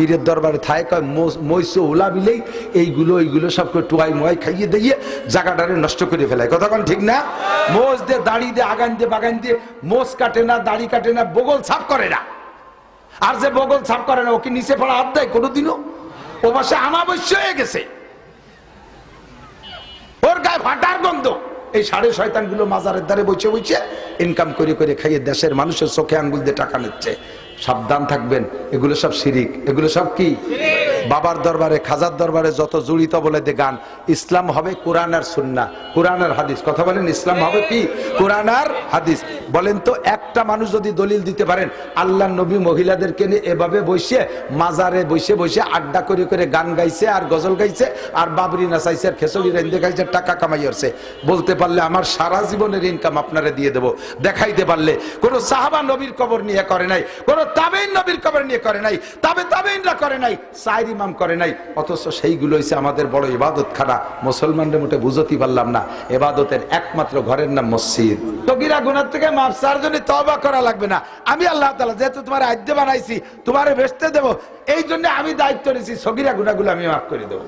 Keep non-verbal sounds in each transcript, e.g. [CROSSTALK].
পীরের দরবারে থায়, কয় মৈসো ওলা বিলেই এইগুলো এইগুলো সব টুয়াই মোয়াই খাইয়ে দিয়ে জায়গাটারে নষ্ট করে ফেলায়। কতক্ষণ ঠিক না? মোজ দিয়ে দাড়ি দিয়ে, আগান দিয়ে, বাগান দিয়ে মোজ কাটে না, দাড়ি কাটে না, বগল সাফ করে না। আর যে বগল সাফ করে না ওকে নিচে পড়া হাত দেয় কোনোদিনও? ও পাশে আমাবস্য হয়ে গেছে। ওর গায়ে ফাটার গন্ধ। এই সাড়ে শয়তানগুলো মাজারের দ্বারে বসে বসে ইনকাম করে করে খাইয়ে দেশের মানুষের চোখে আঙ্গুল দিয়ে টাকা নিচ্ছে। সাবধান থাকবেন। এগুলো সব সিরিক এগুলো সব কি? বাবার দরবারে, খাজার দরবারে যত জড়িত বলে দে গান, ইসলাম হবে কোরআন আর সুন্না কোরআন আর হাদিস। কথা বলেন, ইসলাম হবে কি? কোরআন আর হাদিস। বলেন তো, একটা মানুষ যদি দলিল দিতে পারেন, আল্লাহ নবী মহিলাদেরকে নিয়ে এভাবে বসে, মাজারে বসে বসে আড্ডা করে করে গান গাইছে আর গজল গাইছে, আর বাবরি নাচাইছে আর খেসরি রেন্দে গাইছে, টাকা কামাই হচ্ছে বলতে পারলে আমার সারা জীবনের ইনকাম আপনারা দিয়ে দেবো। দেখাইতে পারলে, কোন সাহাবা নবীর কবর নিয়ে করে নাই, কোন তাবেইন নবীর কবর নিয়ে করে নাই, তবে তাবেইনরা করে নাই সাইর ইমাম করে নাই, অথচ সেইগুলো হইছে আমাদের বড় ইবাদত খানা মুসলমানদের মোটে বুঝতে পারলাম না এবাদতের একমাত্র ঘরের নাম মসজিদ। তগিরা গুনার থেকে মাপ চার জন্য তবা করা লাগবে না। আমি আল্লাহ তালা যেহেতু তোমার আদ্য বানাইছি, তোমারে বেচতে দেবো এই জন্য আমি দায়িত্ব নিয়েছি সগিরা গুনাগুলো আমি মাফ করে দেবো।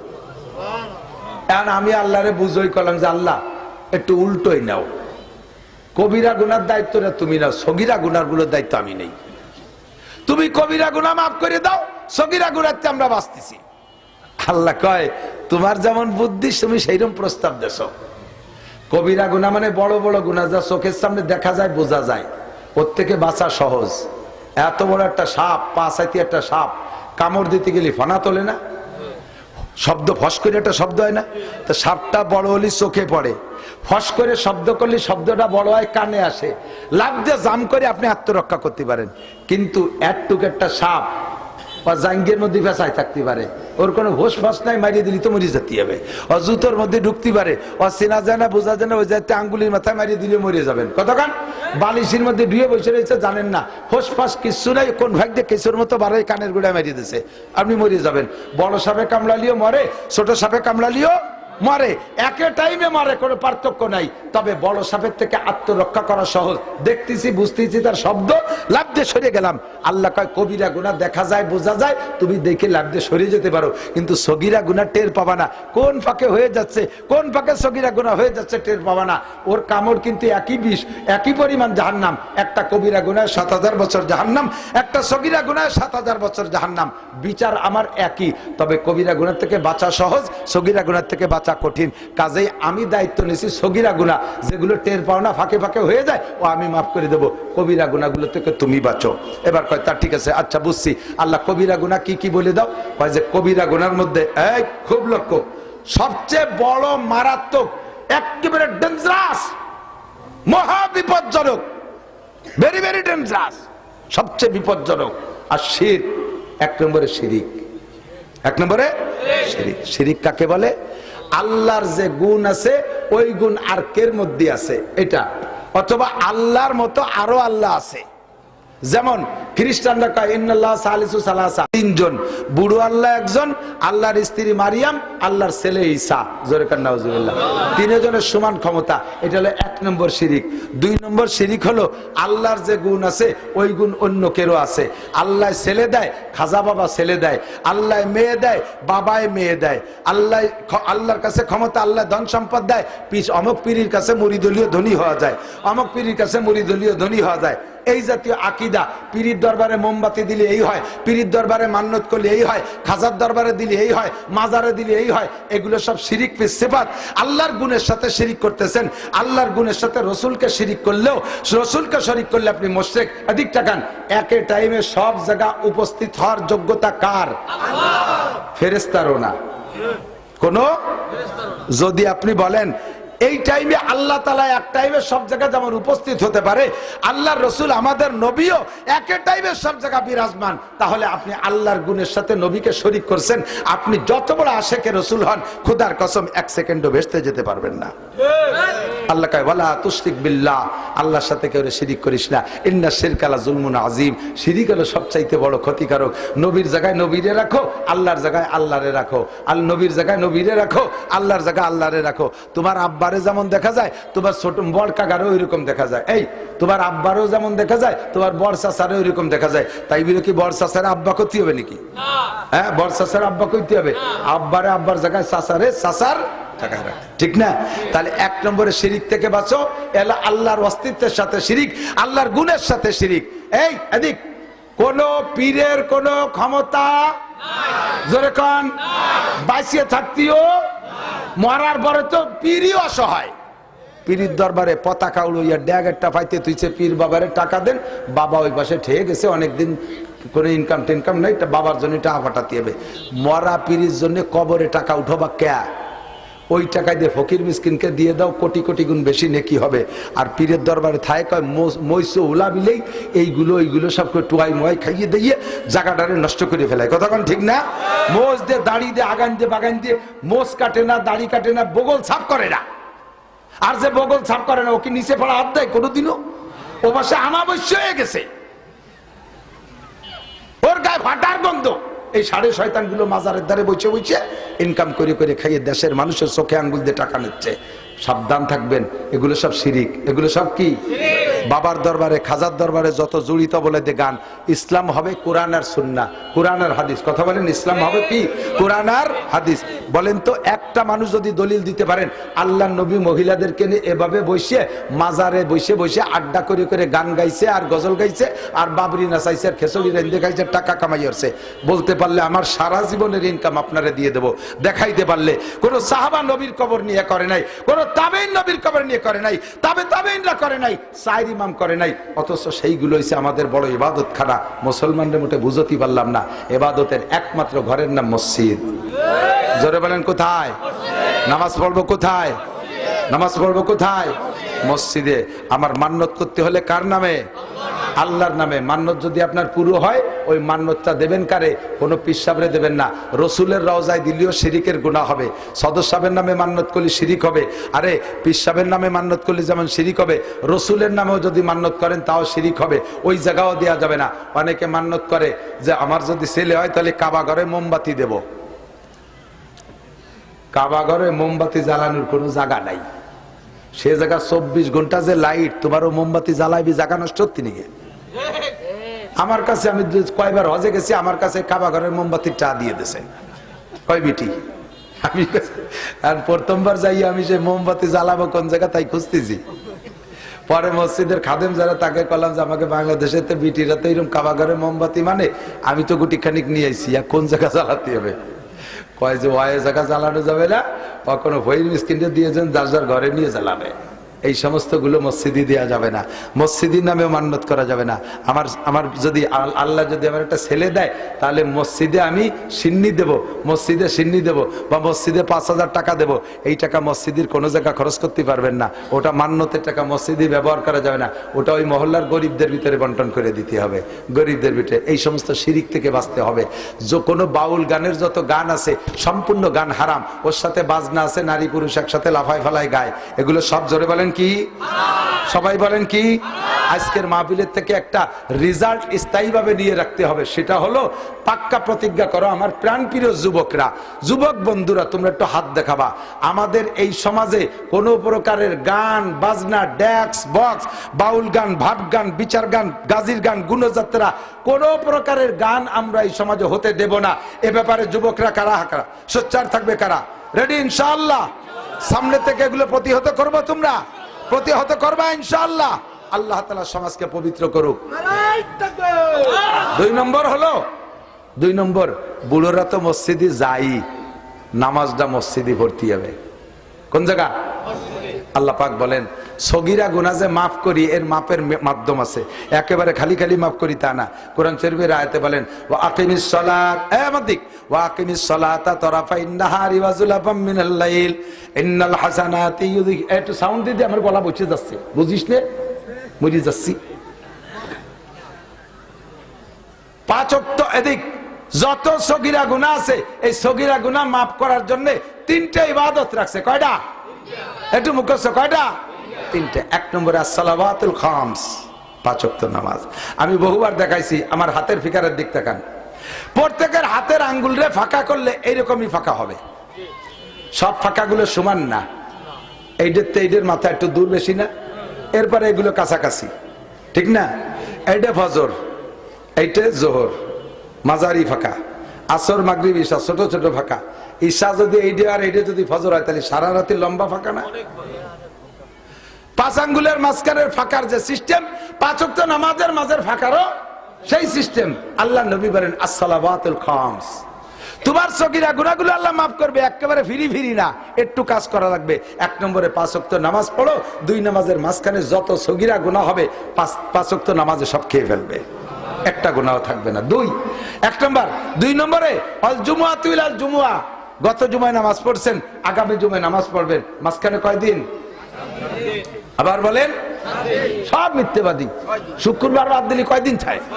এখন আমি আল্লাহরে বুঝই করলাম যে আল্লাহ, একটু উল্টোই নাও। কবিরা গুনার দায়িত্বটা তুমি নাও সগিরা গুনারগুলোর দায়িত্ব আমি নেই। তুমি কবিরা গুনা মাফ করে দাও, সগিরা গুনাতে আমরা বাঁচতেছি। আল্লাহ কয়, তোমার যেমন বুদ্ধি, তুমি সেইরকম প্রস্তাব দেশ কবিরা গুনা মানে বড় বড় গুণা, যা চোখের সামনে দেখা যায়, বোঝা যায়। ওর থেকে বাঁচা সহজ। এত বড় একটা সাপ, পা সাইতে একটা সাপ, কামড় দিতে গেলে ফনা তোলে না? শব্দ ফস করে একটা শব্দ হয় না? তো সাপটা বড় হলে চোখে পড়ে। ফস করে শব্দ করলে শব্দটা বড় হয়, কানে আসে। লাভ দিয়ে জাম করে আপনি আত্মরক্ষা করতে পারেন। কিন্তু একটুক একটা সাপ বা জাঙ্গের মধ্যে ভেসায় থাকতে পারে। ওর কোনো হোস ফাঁস নাই, মারিয়ে দিলি তো মরি যেতে হবে। ও জুতোর মধ্যে ঢুকতে পারে ও চেনা যায় না বোঝা যায় না ওই যাতে আঙ্গুলির মাথায় মারিয়ে দিলে মরে যাবেন। কতক্ষণ বালিশের মধ্যে ডুয়ে বসে রয়েছে, জানেন না। হোস ফাঁস কিচ্ছু নাই, কোন ভাগ দিয়ে কেঁচুর মতো বাড়াই কানের গোড়ায় মারিয়ে দিছে। আপনি মরে যাবেন। বড় সাপে কামড়ালিও মরে, ছোট সাপে কামড়ালিও মরে, একে টাইমে মারে, কোনো পার্থক্য নাই। তবে বড় সাপের থেকে আত্মরক্ষা করা সহজ। দেখতেছি, বুঝতেছি তার শব্দ, লাভ সরে গেলাম। আল্লাহ কয়, কবিরা গুণা দেখা যায়, বোঝা যায়, তুমি দেখে লাভ সরে যেতে পারো। কিন্তু সগিরা গুণা টের পাবা না। কোন ফাঁকে হয়ে যাচ্ছে, কোন ফাঁকে সগিরা গুণা হয়ে যাচ্ছে টের পাবা না। ওর কামড় কিন্তু একই বিষ, একই পরিমাণ জাহান্নাম। একটা কবিরা গুণায় সাত হাজার বছর জাহান্নাম, একটা সগিরা গুণায় সাত হাজার বছর জাহান্নাম। বিচার আমার একই, তবে কবিরা গুণার থেকে বাঁচা সহজ, সগিরা গুণার থেকে বাঁচা কঠিন। কাজেই আমি দায়িত্ব নিয়েছি সগিরা গুণা যেগুলো টের পাও না ফাঁকে ফাঁকে হয়ে যায় ও আমি মাফ করে দেবো। কবিরা গুণাগুলো থেকে তুমি বাঁচো। এবার কয় তা ঠিক আছে আচ্ছা বুঝছি। আল্লাহ কবিরা গুণা কি কি বলে দাও? কয় যে কবিরা গুণার মধ্যে এই খুব লক্ষ্য। সবচেয়ে বড় মারাত্মক একেবারে ডেঞ্জারাস মহা বিপজ্জনক ভেরি ভেরি ডেঞ্জারাস সবচেয়ে বিপজ্জনক। আর শির এক নম্বরে শিরিক। এক নম্বরে শিরিক। শিরিক কাকে বলে? আল্লাহর যে গুণ আছে, ওই গুণ আর কের মধ্যে আছে। এটা। অথবা আল্লাহর মতো আরও আল্লাহ আছে। যেমন খ্রিস্টানরা কয়, ইন্নাল্লাহ সালিসু সালাসা। তিনজন। বুড়ো আল্লাহ একজন, আল্লাহর স্ত্রী মারিয়াম, আল্লাহর ছেলে ঈসা। জোরে কান্না হুজুবিল্লাহ তিনজনের সমান ক্ষমতা। এটা হলো এক নম্বর শিরিক। দুই নম্বর শিরিক হলো আল্লাহর যে গুণ আছে, ওই গুণ অন্য কেরও আছে। আল্লাহ ছেলে দেয়, খাজা বাবা ছেলে দেয়। আল্লাহ মেয়ে দেয় বাবায় মেয়ে দেয়। আল্লাহ আল্লাহর কাছে ক্ষমতা, আল্লাহ ধন সম্পদ দেয়। পিস অমক পীরির কাছে মরিদলীয় ধনী হওয়া যায়। অমক পীরির কাছে মরিদলীয় ধনী হওয়া যায়। এই জাতীয় আকিদা, পীরির দরবারে মোমবাতি দিলে এই হয়, পীরির দরবারে মান্যত করলে এই হয়, খাজার দরবারে দিলে এই হয়, মাজারে দিলে এই হয়, এগুলো সব শিরিক সেবাত আল্লাহর গুণের সাথে শিরিক করতেছেন, আল্লাহর গুণের সাথে রসুলকে শিরিক করলেও, রসুলকে শরিক করলে আপনি মোশেক অধিক টাকান একে টাইমে সব জায়গা উপস্থিত হওয়ার যোগ্যতা কার? ফেরেস্তারও না। কোন? যদি আপনি বলেন এই টাইমে আল্লাহ তালা এক টাইমে সব জায়গায় যেমন উপস্থিত হতে পারে, আল্লাহর রসুল আমাদের নবীও একে টাইমে সব জায়গা বিরাজমান। তাহলে আপনি আল্লাহর গুণের সাথে নবীকে শরিক করছেন, আপনি যত বড় আশেকে রসুল হন, খুদার কসম এক সেকেন্ডও ভেসতে যেতে পারবেন না। আল্লাহ কয়, ওয়ালা তুশরিক বিল্লাহ আল্লাহর সাথে কেউ শিরিক করিস না। ইন্না শিরকালা জুলমুন আজিম শিরিক হলো সবচাইতে বড় ক্ষতিকারক। নবীর জায়গায় নবীরে রাখো, আল্লাহর জায়গায় আল্লাহরে রাখো। আল নবীর জায়গায় নবীরে রাখো, আল্লাহর জায়গায় আল্লাহরে রাখো। তোমার আব্বারে যেমন দেখা যায়, তোমার ছোট বড় কাকারও ওইরকম দেখা যায়। এই, তোমার আব্বারও যেমন দেখা যায়, তোমার বড় চাচারও ওইরকম দেখা যায়। তাই বলে কি বড় চাচারে আব্বা করতে হবে নাকি? হ্যাঁ বড় চাচার আব্বা করতে হবে। আব্বারে আব্বার জায়গায় জায়গায় রাখতে। ঠিক না? তাহলে এক নম্বরে শিরিক থেকে বাঁচো, এলা আল্লাহর অস্তিত্বের সাথে শিরিক, আল্লাহর গুণের সাথে শিরিক। এই, এদিক। কোন পীরের কোন ক্ষমতা জোরে কন। বাঁচিয়ে থাকতিও মরার পরে তো পীরই অসহায়। পীরির দরবারে পতাকা উড়াইয়া ড্যাগ পাইতে তুইছে পীর বাবারে টাকা দেন, বাবা ওই পাশে ঠেয়ে গেছে, অনেকদিন কোনো ইনকাম টিনকাম নাই বাবার জন্য টাকা পাঠাতে হবে মরা পীরির জন্য কবরে টাকা উঠবা ক্যা ওই টাকায় দিয়ে ফকির মিসকিনকে দিয়ে দাও, কোটি কোটি গুণ বেশি নেকি হবে। আর পীরের দরবারে থায় কয় মৈস উলা বিলেই এইগুলো এইগুলো সবকে টুয়াই মোয়াই খাইয়ে দিয়ে জায়গাটারে নষ্ট করে ফেলায়। কতক্ষণ ঠিক না? মোজ দিয়ে দাড়ি দিয়ে, আগান দিয়ে, বাগান দিয়ে মোজ কাটে না, দাড়ি কাটে না, বগল ছাপ করে না। আর যে বগল ছাপ করে না ওকে নিচে পড়া হাত দেয় কোনোদিনও? ও পাশে আমাবস্য হয়ে গেছে। ওর গায়ে ফাটার গন্ধ। এই সাড়ে শয়তানগুলো মাজারের দ্বারে বইছে বইছে ইনকাম করে করে খাইয়ে দেশের মানুষের চোখে আঙ্গুল দিয়ে টাকা নিচ্ছে। সাবধান থাকবেন, এগুলো সব শিরিক। এগুলো সব কি? বাবার দরবারে, খাজার দরবারে যত জড়িত বলে দে গান, ইসলাম হবে কোরআন আর সুন্না কোরআন আর হাদিস। কথা বলেন, ইসলাম হবে কি? কোরআন আর হাদিস। বলেন তো, একটা মানুষ যদি দলিল দিতে পারেন, আল্লাহ নবী মহিলাদেরকে নিয়ে এভাবে বসে, মাজারে বসে বসে আড্ডা করে করে গান গাইছে আর গজল গাইছে, আর বাবরি নাচাইছে আর খেসড়ি রেন্দে গাইছে, টাকা কামাই হচ্ছে বলতে পারলে আমার সারা জীবনের ইনকাম আপনারা দিয়ে দেবো। দেখাইতে পারলে, কোনো সাহাবা নবীর কবর নিয়ে করে নাই, কোন তাবেইন নবীর কবর নিয়ে করে নাই, তাবে তাবেইনরা করে নাই সাইর ইমাম করে নাই, অথচ সেইগুলো হয়েছে আমাদের বড় ইবাদত খানা মুসলমানদের মোটে বুঝতেই পারলাম না এবাদতের একমাত্র ঘরের নাম মসজিদ। জোরে বলেন, কোথায়? নামাজ পড়ব কোথায়? নামাজ পড়ব কোথায়? মসজিদে। আমার মান্যত করতে হলে কার নামে? আল্লাহর নামে মান্যত যদি আপনার পুরো হয়, ওই মান্যতটা দেবেন কারে? কোনো পিসাবরে দেবেন না। রসুলের রওজায় দিলেও শিরিকের গুণা হবে। সদস্যাবের নামে মান্যত করলে শিরিক হবে। আরে পিসাবের নামে মান্যত করলে যেমন শিরিক হবে, রসুলের নামেও যদি মান্যত করেন তাও শিরিক হবে। ওই জায়গাও দেওয়া যাবে না। অনেকে মান্যত করে যে, আমার যদি ছেলে হয় তাহলে কাবা ঘরে মোমবাতি দেব। কাবা ঘরে মোমবাতি জ্বালানোর কোনো জায়গা নাই। সে জায়গা চব্বিশ ঘণ্টা যে লাইট, তোমারও মোমবাতি জ্বালাইবি, জায়গা নষ্ট হচ্ছে নাকি? আমার কাছে আমি কয়বার হজে গেছি, আমার কাছে কাবা ঘরের মোমবাতি চা দিয়ে দিছে। কয় বিটি? আমি আর প্রথমবার যাই আমি সে মোমবাতি জ্বালাবো কোন জায়গা, তাই খুঁজতেছি। পরে মসজিদের খাদেম যারা, তাকে কলাম যে আমাকে বাংলাদেশে তো বিটিরা তো এরকম কাবা ঘরের মোমবাতি মানে আমি তো গুটি খানিক নিয়ে আইসি আর কোন জায়গা জ্বালাতে হবে? কয় যে, ওয়াই জায়গা জ্বালানো যাবে না, কখনো ভৈর মিসকিনটা দিয়েছেন যার যার ঘরে নিয়ে জ্বালাবে। এই সমস্তগুলো মসজিদি দেওয়া যাবে না। মসজিদির নামেও মান্যত করা যাবে না। আমার আমার যদি আল্লাহ যদি আমার একটা ছেলে দেয়, তাহলে মসজিদে আমি সিন্নি দেব, মসজিদে সিন্নি দেব বা মসজিদে পাঁচ হাজার টাকা দেব। এই টাকা মসজিদের কোনো জায়গা খরচ করতে পারবেন না। ওটা মান্যতের টাকা মসজিদে ব্যবহার করা যাবে না। ওটা ওই মহল্লার গরিবদের ভিতরে বন্টন করে দিতে হবে। গরিবদের ভিতরে এই সমস্ত শিরিক থেকে বাঁচতে হবে। যে কোনো বাউল গানের যত গান আছে, সম্পূর্ণ গান হারাম। ওর সাথে বাজনা আছে, নারী পুরুষ একসাথে লাফায় ফালায় গায়। এগুলো সব জোরে বলেন কি? সবাই বলেন কি? আজকের মাহফিলের থেকে একটা রেজাল্ট স্থায়ীভাবে নিয়ে রাখতে হবে। সেটা হলো, পাক্কা প্রতিজ্ঞা করো আমার প্রাণপ্রিয় যুবকরা। যুবক বন্ধুরা, তোমরা একটু হাত দেখাবা। আমাদের এই সমাজে কোনো প্রকারের গান, বাজনা, ড্যাক্স, বক্স, বাউল গান, ভাব গান, বিচার গান, গাজির গান, গুণযাত্রা, কোনো প্রকারের গান আমরা এই সমাজে হতে দেব না। এ ব্যাপারে যুবকরা কারা? কারা? সোচ্চার থাকবে কারা? রেডি ইনশাআল্লাহ। সামনে থেকে এগুলো প্রতিহত করব তোমরা? প্রতিহত করবা ইনশাআল্লাহ। আল্লাহ তালা সমাজকে পবিত্র করুক। দুই নম্বর হলো, দুই নম্বর, বুড়োরা তো মসজিদে যাই নামাজটা মসজিদে ভর্তি হবে। কোন জায়গা? আল্লাহ পাক বলেন, সগিরা গুনা যে মাফ করি, এর মাপের মাধ্যম আছে। একেবারে খালি খালি মাফ করি তা না। কোরআন শরীফের আয়াতে বলেন ও আকিমিস সালাত ও আকিমিস সালাতা তরাফাইন নাহারি ওয়া যুলাফাম মিনাল লাইল, ইন্নাল হাসানাতি একটু সাউন্ড দিয়ে আমার গলা যাচ্ছে। বুঝিস নে? মরি যাচ্ছি। পাঁচ অক্ত এদিক, যত সগিরা গুণা আছে, এই সগিরা গুণা মাফ করার জন্য তিনটা ইবাদত রাখছে। কয়টা? একটু মুখস্থ কয়টা? তিনটে। এক নম্বরে আসসালাবাতুল খামস পাঁচক্ত নামাজ। আমি বহুবার দেখাইছি, আমার হাতের ফিকারের দিক তাকান প্রত্যেকের হাতের আঙ্গুলরে ফাঁকা করলে এইরকমই ফাঁকা হবে। সব ফাঁকাগুলো সমান না। এইটার তো এইটার মাথা একটু দূর বেশি না। এরপরে এগুলো কাছাকাছি। ঠিক না? এইটা ফজর এইটা জোহর, মাঝারি ফাঁকা। আসর, মাগরিব, ঈশা, ছোট ছোট ফাঁকা। ঈশা যদি এইটা আর এইটা যদি ফজর হয়, তাহলে সারা রাতে লম্বা ফাঁকা না? পাঁচ আঙ্গুলের মাঝখানের ফাঁকার যে সিস্টেম পাঁচক্ত নামাজের মাঝের ফাঁকারও সেই সিস্টেম আল্লাহ নবী বলেন আসসালাবাতুল খামস। তোমার সগিরা গুণাগুলো আল্লাহ মাফ করবে, একেবারে ফিরি ফিরি না। একটু কাজ করা লাগবে। এক নম্বরে পাঁচক্ত নামাজ পড়ো, দুই নামাজের মাঝখানে যত সগিরা গুণা হবে, পাঁচ পাঁচক্ত নামাজে সব খেয়ে ফেলবে। একটা গুণাও থাকবে না। দুই, এক নম্বর, দুই নম্বরে, অল জুমুয়া তুই জুমুয়া। গত জুমায় নামাজ পড়ছেন, আগামী জুমায় নামাজ পড়বেন। মাঝখানে কয়দিন আবার বলেন, সব মিথ্যেবাদী। শুক্রবার বাদ দিলে কয়দিন থাকে [LAUGHS]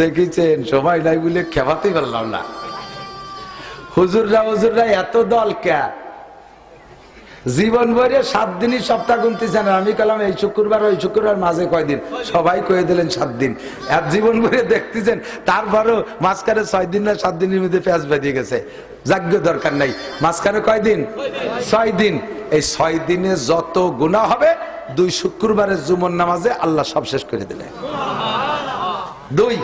দেখিছেন, সময় নাই বলে খেপাতেই পারলাম না। হুজুররা হুজুররা এত দল কে? জীবন ভরে সাত দিনই সপ্তাহ গুনতেছে না। আমি কলাম এই শুক্রবার, ওই শুক্রবার মাঝে কয়দিন? সবাই কয়ে দিলেন, সাত দিন। এক জীবন ভরে দেখতেছেন, তারপরও মাঝখানে ছয় দিন না, সাত দিনের মধ্যে পেঁয়াজ বেঁধে গেছে। যাজ্ঞ দরকার নাই। মাঝখানে কয়দিন? ছয় দিন। এই ছয় দিনে যত গুণা হবে, দুই শুক্রবারের জুমন নামাজে আল্লাহ সব শেষ করে দিলেন। দুই।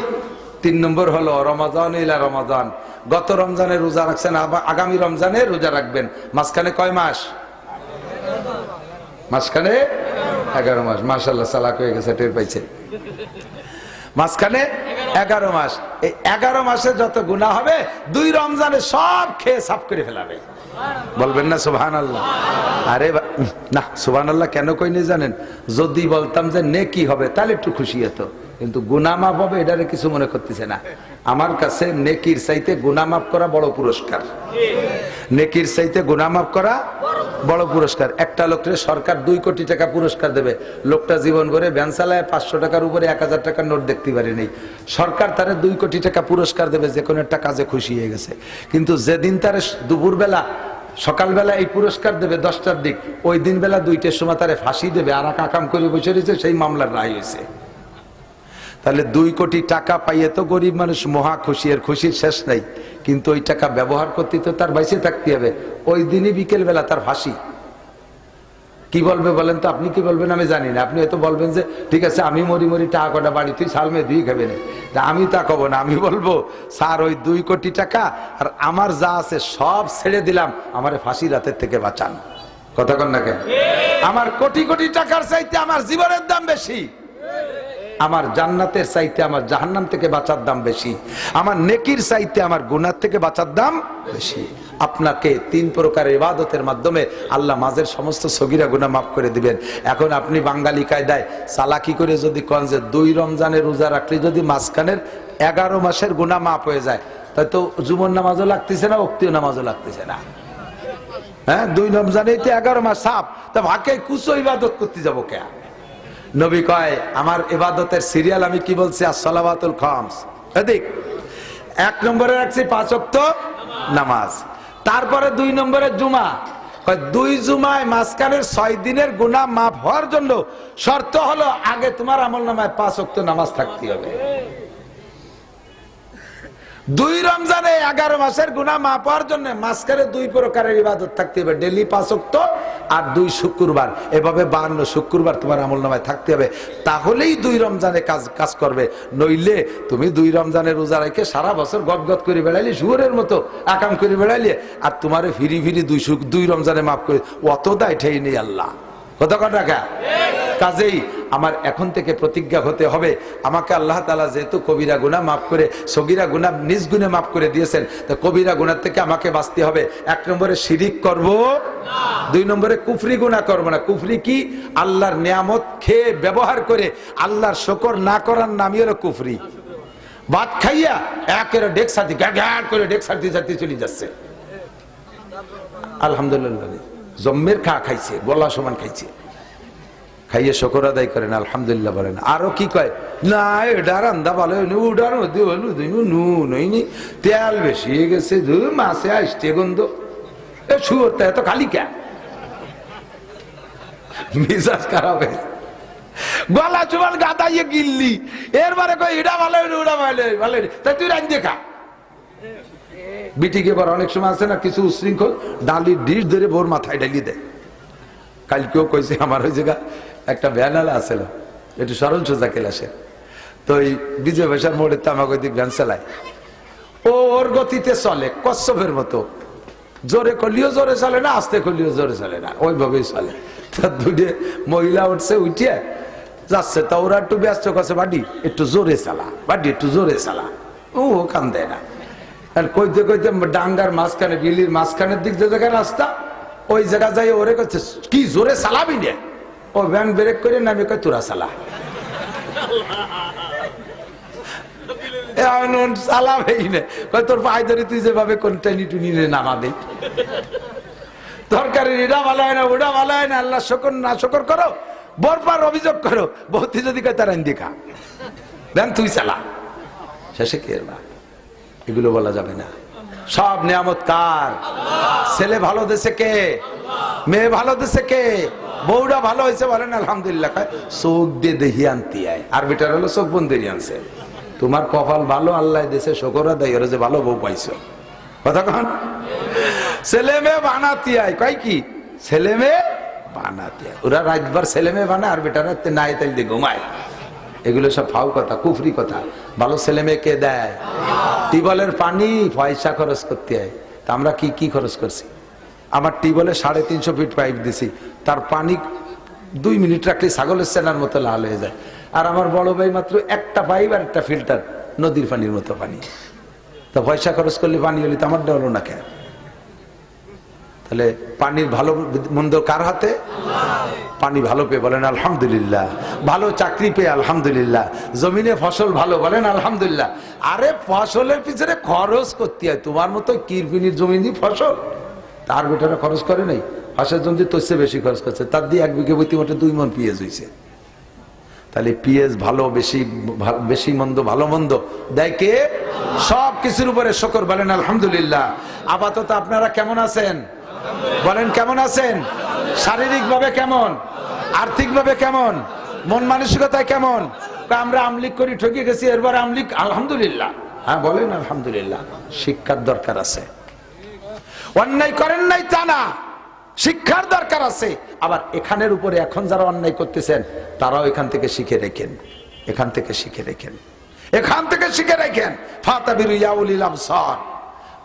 তিন নম্বর হলো, রমাজান ইলা রমাজান। গত রমজানে রোজা রাখছেন আগামী রমজানে রোজা রাখবেন। মাঝখানে কয় মাস? মাঝখানে? এগারো মাস মাসাল্লাহ চালাক হয়ে গেছে, টের পাইছে। মাঝখানে? এগারো মাস। এই এগারো মাসে যত গুণা হবে, দুই রমজানে সব খেয়ে সাফ করে ফেলাবে। বলবেন না সুবহান আল্লাহ আরে না সুবহান আল্লাহ কেন কইনি জানেন? যদি বলতাম যে নেকি হবে, তাহলে একটু খুশি হতো। কিন্তু গুনামাপ হবে, এটারে কিছু মনে করতেছে না। আমার কাছে নেকির চাইতে গুনামাপ করা বড় পুরস্কার। নেকির চাইতে গুনামাপ করা বড় পুরস্কার। একটা লোককে সরকার দুই কোটি টাকা পুরস্কার দেবে। লোকটা জীবন করে ভ্যান চালায়, পাঁচশো টাকার উপরে এক হাজার টাকার নোট দেখতে পারেনি। সরকার তারে দুই কোটি টাকা পুরস্কার দেবে, যে কোনো একটা কাজে খুশি হয়ে গেছে। কিন্তু যেদিন তার দুপুরবেলা, সকালবেলা এই পুরস্কার দেবে দশটার দিক, ওই দিন বেলা দুইটার সময় তারে ফাঁসি দেবে। আর আকাম করে বসে রয়েছে সেই মামলার রায় হয়েছে। তাহলে দুই কোটি টাকা পাইয়ে তো গরিব মানুষ মহা খুশি এর খুশির শেষ নাই। কিন্তু ওই টাকা ব্যবহার করতে তো তার বাইসে থাকতে হবে। ওই দিনই বিকেল বেলা তার ফাঁসি কি বলবে বলেন তো? আপনি কি বলবেন? আমি জানি না। আপনি হয়তো বলবেন যে ঠিক আছে আমি মরি মরি টাকা কটা বাড়ি? তুই সালমে দুই খাবে না। আমি তা কব না। আমি বলব স্যার ওই দুই কোটি টাকা আর আমার যা আছে সব ছেড়ে দিলাম। আমার ফাঁসি রাতের থেকে বাঁচান। কথা কন না কেন? আমার কোটি কোটি টাকার চাইতে আমার জীবনের দাম বেশি। আমার জান্নাতের চাইতে আমার জাহান্নাম থেকে বাঁচার দাম বেশি। আমার নেকির চাইতে আমার গুনার থেকে বাঁচার দাম বেশি। আপনাকে তিন প্রকারের ইবাদতের মাধ্যমে আল্লাহ মাঝের সমস্ত সগিরা গুণা মাফ করে দিবেন। এখন আপনি বাঙালি কায়দায় চালাকি করে যদি কন যে দুই রমজানের রোজা রাখলে যদি মাঝখানের এগারো মাসের গুণা মাফ হয়ে যায় তাই তো জুমন নামাজও লাগতেছে না অক্তিও নামাজও লাগতেছে না। হ্যাঁ দুই রমজানে তো এগারো মাস সাপ। তা ভাকে কুচো ইবাদত করতে যাব কে? নবী কয়, আমার এবাদতের সিরিয়াল আমি কি বলছি? আসসালাবাতুল খামস। এদিক। এক নম্বরে রাখছি পাঁচ অক্ত নামাজ। তারপরে দুই নম্বরে জুমা। দুই জুমায় মাঝখানের ছয় দিনের গুণা মাফ হওয়ার জন্য শর্ত হলো, আগে তোমার আমল নামায় পাঁচ অক্ত নামাজ থাকতে হবে। দুই রমজানে এগারো মাসের গুণা মাপ হওয়ার জন্য মাঝখানে দুই প্রকারের ইবাদত থাকতে হবে। ডেলি পাঁচক্ত আর দুই শুক্রবার। এভাবে বান্ন শুক্রবার তোমার আমল নামায় থাকতে হবে। তাহলেই দুই রমজানে কাজ কাজ করবে। নইলে তুমি দুই রমজানের রোজা রেখে সারা বছর গদ গদ করে বেড়াইলে, শুয়ারের মতো আকাম করে বেড়াইলে আর তোমারে ফিরি ফিরি দুই দুই রমজানে মাফ করে অত দায় ঠেই নেই আল্লাহ। কত টাকা কাজেই আমার এখন থেকে প্রতিজ্ঞা হতে হবে। আমাকে আল্লাহ তালা যেহেতু কবিরা গুণা মাফ করে, সগিরা গুণা নিজ গুণে মাফ করে দিয়েছেন, তো কবিরা গুণার থেকে আমাকে বাঁচতে হবে। এক নম্বরে শিরিক করব, দুই নম্বরে কুফরি গুণা করব না। কুফরি কি? আল্লাহর নিয়ামত খেয়ে ব্যবহার করে আল্লাহর শকর না করার নামই হলো কুফরি। ভাত খাইয়া একের ডেক সাথে গ্যাট করে ডেক সাথে সাথে চলে যাচ্ছে। আলহামদুলিল্লাহ। জম্মের খা খাইছে, গলা সমান খাইছে। খাইয়ে শকর আদায় করেন আলহামদুলিল্লাহ বলেন। আরও কি কয়? না এটা রান্দা ভালো হয়নি উডার মধ্যে হলো নুন হয়নি তেল বেশি হয়ে গেছে ধু মাছে আসতে গন্ধ। এ শুয়োরটা এত খালি কে? মিজাজ খারাপ গলা চুমাল গাদাইয়ে গিল্লি। এরবারে কই এটা ভালো হইল, ওটা ভালো ভালো। তাই তুই রান দেখা বিটিকে এবার অনেক সময় আছে না কিছু উশৃঙ্খল ডালির ডিশ ধরে ভোর মাথায় ডালি দেয়। কালকেও কইছে আমার ওই জায়গা একটা ভ্যানালা আছিল একটু সরল সোজা কেলাসে। তো ওই বিজয় ভাষার মোড়ে তামাক দিক ভ্যান চালায়। ও ওর গতিতে চলে, কচ্ছপের মতো। জোরে করলেও জোরে চলে না, আস্তে করলিও জোরে চলে না, ওইভাবেই চলে। তা দুটে মহিলা উঠছে, উঠিয়ে যাচ্ছে, তা ওরা একটু ব্যস্ত করছে বাড়ি একটু জোরে চালা বাড়ি একটু জোরে চালা। ও কান দেয় না। আর কইতে কইতে ডাঙ্গার মাঝখানে বিলির মাঝখানের দিক যে জায়গায় রাস্তা, ওই জায়গা যাই ওরে করছে কি জোরে চালাবি নে? ও ভ্যান ব্রেক করে নামে কয়, তোরা কয়, তোর ধরে তুই যেভাবে টেনি টুনি নে নামা দে। তরকারি এটা ভালো হয় না ভালো হয় না। আল্লাহ না করো অভিযোগ করো। তুই চালা শেষে এগুলো বলা যাবে না। সব নিয়ামত কার? ছেলে ভালো দেশে কে? মেয়ে ভালো দেশে কে? বউটা ভালো হয়েছে বলেন, আলহামদুলিল্লাহ চোখ দিয়ে দেহি আনতি আয়। আর বেটার হলো চোখ বন্ধ আনছে। তোমার কপাল ভালো, আল্লাহ দেশে শকরা দেয় ওরা যে ভালো বউ পাইছো। কথা কন? ছেলে মেয়ে বানাতি আয়। কয় কি? ছেলে মেয়ে বানাতি ওরা রাতবার ছেলে মেয়ে বানায় আর বেটারা নাই তাই দিয়ে ঘুমায়। এগুলো সব ফাউ কথা, কুফরি কথা। ভালো ছেলে মেয়েকে দেয়? টিবলের পানি, পয়সা খরচ করতে হয়। তা আমরা কি কি খরচ করছি? আমার টিবলে সাড়ে তিনশো ফিট পাইপ দিছি। তার পানি দুই মিনিট রাখলে ছাগলের চেনার মতো লাল হয়ে যায়। আর আমার বড় ভাই মাত্র একটা পাইপ আর একটা ফিল্টার নদীর পানির মতো পানি। তা পয়সা খরচ করলে পানি হলে তো আমার হলো না কেন? তাহলে পানির ভালো মন্দ কার হাতে? পানি ভালো পেয়ে বলেন আলহামদুলিল্লাহ। ভালো চাকরি পেয়ে আলহামদুলিল্লাহ। জমিনে ফসল ভালো বলেন আলহামদুলিল্লাহ। আরে ফসলের পিছনে খরচ করতে হয়। তোমার মতো কিরপিনির জমিনি ফসল। তার বেটারা খরচ করে নাই, হাঁসের তোর চেয়ে বেশি খরচ করছে, তার দিয়ে এক বিঘে বইতে মোটে দুই মন পিএস হয়েছে তাহলে পিএস ভালো, বেশি বেশি মন্দ, ভালো মন্দ, দেয় কে? সব কিছুর উপরে শকর, বলেন আলহামদুলিল্লাহ। আপাতত আপনারা কেমন আছেন? বলেন কেমন আছেন? শারীরিক ভাবে কেমন? আর্থিক ভাবে কেমন? মন মানসিকতায় কেমন? আমরা আমলিক করি ঠকে গেছি এরবার আমলিক, আলহামদুলিল্লাহ। হ্যাঁ বলেন আলহামদুলিল্লাহ, শিক্ষার দরকার আছে। অন্যায় করেন নাই তা না। শিক্ষার দরকার আছে। আবার এখানের উপরে এখন যারা অন্যায় করতেছেন, তারাও এখান থেকে শিখে রেখেন। এখান থেকে শিখে রেখেন। এখান থেকে শিখে রেখেন। ফাতাবির ইয়াউলিল আবসার।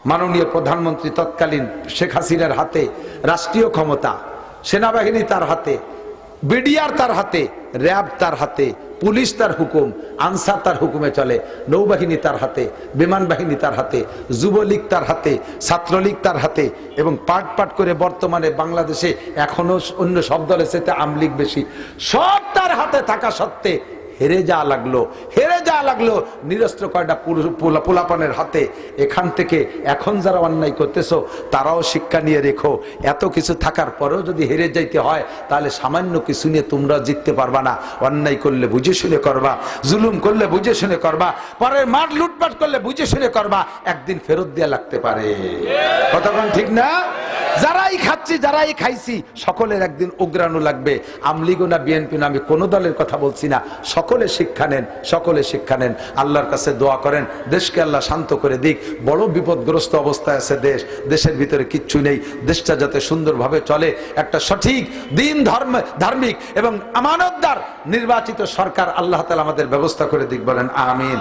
মাননীয় প্রধানমন্ত্রী তৎকালীন শেখ হাসিনার হাতে রাষ্ট্রীয় ক্ষমতা, সেনাবাহিনী তার হাতে, বিডিআর তার হাতে, র্যাব তার হাতে পুলিশ তার হুকুম, আনসার তার হুকুমে চলে, নৌবাহিনী তার হাতে, বিমান বাহিনী তার হাতে, যুবলীগ তার হাতে, ছাত্রলীগ তার হাতে এবং পাট পাট করে বর্তমানে বাংলাদেশে এখনও অন্য সব দলের সাথে আমলিগ বেশি। সব তার হাতে থাকা সত্ত্বে হেরে যা লাগল হেরে যা লাগল। নিরস্ত্র কয়টা পোলাপানের হাতে। এখান থেকে এখন যারা অন্যায় করতেছো তারাও শিক্ষা নিয়ে রেখো। এত কিছু থাকার পরেও যদি হেরে যাইতে হয় তাহলে সামান্য কিছু নিয়ে তোমরা জিততে পারবা না। অন্যায় করলে বুঝে শুনে করবা জুলুম করলে বুঝে শুনে করবা পরের মাঠ লুটপাট করলে বুঝে শুনে করবা একদিন ফেরত দেয়া লাগতে পারে। কতক্ষণ ঠিক না? যারাই খাচ্ছি, যারাই খাইছি, সকলের একদিন উগ্রাণু লাগবে। আমলিগো না বিএনপি না আমি কোনো দলের কথা বলছি না। সকলে শিক্ষা নেন, সকলে শিক্ষা নেন। আল্লাহর কাছে দোয়া করেন, দেশকে আল্লাহ শান্ত করে দিক। বড় বিপদগ্রস্ত অবস্থায় আছে দেশ। দেশের ভিতরে কিচ্ছু নেই। দেশটা যাতে সুন্দরভাবে চলে, একটা সঠিক দিন ধর্ম, ধার্মিক এবং আমানতদার নির্বাচিত সরকার আল্লাহ তালা আমাদের ব্যবস্থা করে দিক বলেন, আমিন।